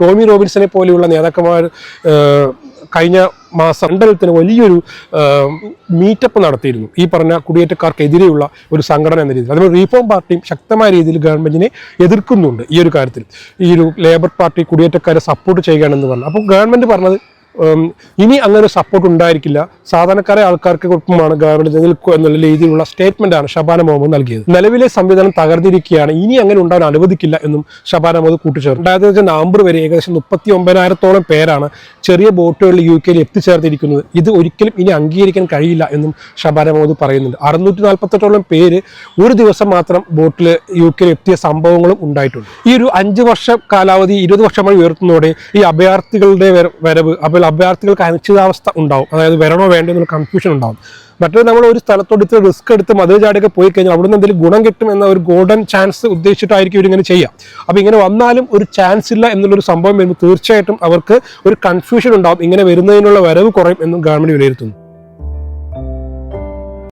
ടോമി റോബിൻസനെ പോലെയുള്ള നേതാക്കന്മാർ കഴിഞ്ഞ മാസം മണ്ഡലത്തിന് വലിയൊരു മീറ്റപ്പ് നടത്തിയിരുന്നു. ഈ പറഞ്ഞ കുടിയേറ്റക്കാർക്കെതിരെയുള്ള ഒരു സംഘടന എന്ന രീതിയിൽ. അതുപോലെ റീഫോം പാർട്ടിയും ശക്തമായ രീതിയിൽ ഗവൺമെന്റിനെ എതിർക്കുന്നുണ്ട് ഈ ഒരു കാര്യത്തിൽ. ഈ ഒരു ലേബർ പാർട്ടി കുടിയേറ്റക്കാരെ സപ്പോർട്ട് ചെയ്യുകയാണെന്ന് പറഞ്ഞു. അപ്പോൾ ഗവൺമെന്റ് പറഞ്ഞത് ഇനി അങ്ങനെ സപ്പോർട്ട് ഉണ്ടായിരിക്കില്ല. സാധാരണക്കാരെ ആൾക്കാർക്ക് കുഴപ്പമാണ് ഗവൺമെന്റ് നിൽക്കുക എന്നുള്ള രീതിയിലുള്ള സ്റ്റേറ്റ്മെന്റ് ആണ് ഷബാന മുഹമ്മദ് നൽകിയത്. നിലവിലെ സംവിധാനം തകർന്നിരിക്കുകയാണ്. ഇനി അങ്ങനെ ഉണ്ടാകാൻ അനുവദിക്കില്ല എന്നും ഷബാന മുഹമ്മദ് കൂട്ടിച്ചേർത്തു. രണ്ടായിരത്തി നവംബർ വരെ ഏകദേശം മുപ്പത്തി ഒമ്പതിനായിരത്തോളം പേരാണ് ചെറിയ ബോട്ടുകളിൽ യു കെയിൽ എത്തിച്ചേർത്തിരിക്കുന്നത്. ഇത് ഒരിക്കലും ഇനി അംഗീകരിക്കാൻ കഴിയില്ല എന്നും ഷബാന മുഹമ്മദ് പറയുന്നുണ്ട്. അറുന്നൂറ്റി നാൽപ്പത്തെട്ടോളം പേര് ഒരു ദിവസം മാത്രം ബോട്ടിൽ യു കെയിൽ എത്തിയ സംഭവങ്ങളും ഉണ്ടായിട്ടുണ്ട്. ഈ ഒരു അഞ്ച് വർഷ കാലാവധി ഇരുപത് വർഷമായി ഉയർത്തുന്നതോടെ ഈ അഭയാർത്ഥികളുടെ വരവ് വരവ് അപ്പോൾ അഭയാർത്ഥികൾക്ക് അനിശ്ചിതാവസ്ഥ ഉണ്ടാവും. അതായത് വരണോ വേണ്ടോ എന്നുള്ള കൺഫ്യൂഷൻ ഉണ്ടാവും. മറ്റൊരു നമ്മൾ ഒരു സ്ഥലത്തോട് ഇത്ര റിസ്ക് എടുത്ത് മതിൽ ചാടിയൊക്കെ പോയി കഴിഞ്ഞാൽ അവിടെ നിന്ന് എന്തെങ്കിലും ഗുണം കിട്ടും എന്ന ഒരു ഗോൾഡൻ ചാൻസ് ഉദ്ദേശിച്ചിട്ടായിരിക്കും ഇവരിങ്ങനെ ചെയ്യാം. അപ്പോൾ ഇങ്ങനെ വന്നാലും ഒരു ചാൻസ് ഇല്ല എന്നുള്ളൊരു സംഭവം വരുമ്പോൾ തീർച്ചയായിട്ടും അവർക്ക് ഒരു കൺഫ്യൂഷൻ ഉണ്ടാവും. ഇങ്ങനെ വരുന്നതിനുള്ള വരവ് കുറയും എന്നും ഗവൺമെന്റ് വിലയിരുത്തുന്നു.